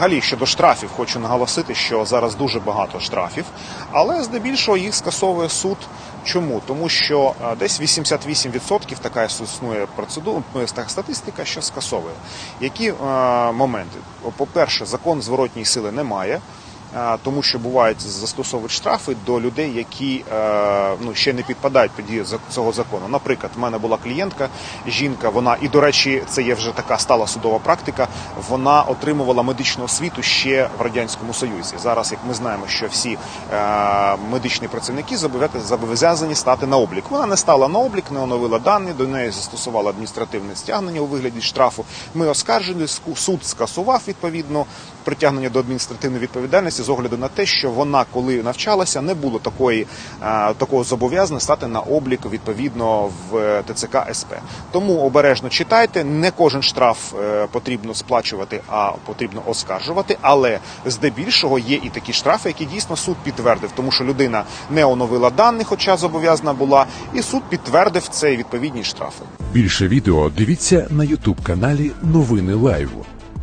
Взагалі щодо штрафів, хочу наголосити, що зараз дуже багато штрафів, але здебільшого їх скасовує суд. Чому? Тому що е, десь 88% така існує процедура, е, статистика, що скасовує. Які е, моменти? По-перше, закон зворотній сили немає. Тому що бувають застосовують штрафи до людей, які е, ну ще не підпадають під дію цього закону. Наприклад, в мене була клієнтка, жінка. Вона і до речі, це є вже така стала судова практика. Вона отримувала медичну освіту ще в радянському союзі. Зараз, як ми знаємо, що всі е, медичні працівники зобов'язані- стати на облік. Вона не стала на облік, не оновила дані. До неї застосувала адміністративне стягнення у вигляді штрафу. Ми оскаржили суд скасував відповідно притягнення до адміністративної відповідальності з огляду на те, що вона, коли навчалася, не було такої е, такого зобов'язання стати на облік відповідно в е, ТЦК СП. Тому обережно читайте. Не кожен штраф е, потрібно сплачувати, а потрібно оскаржувати. Але здебільшого є і такі штрафи, які дійсно суд підтвердив, тому що людина не оновила дані, хоча зобов'язана була, і суд підтвердив цей відповідні штрафи. Більше відео дивіться на Ютуб каналі Новини Лайв.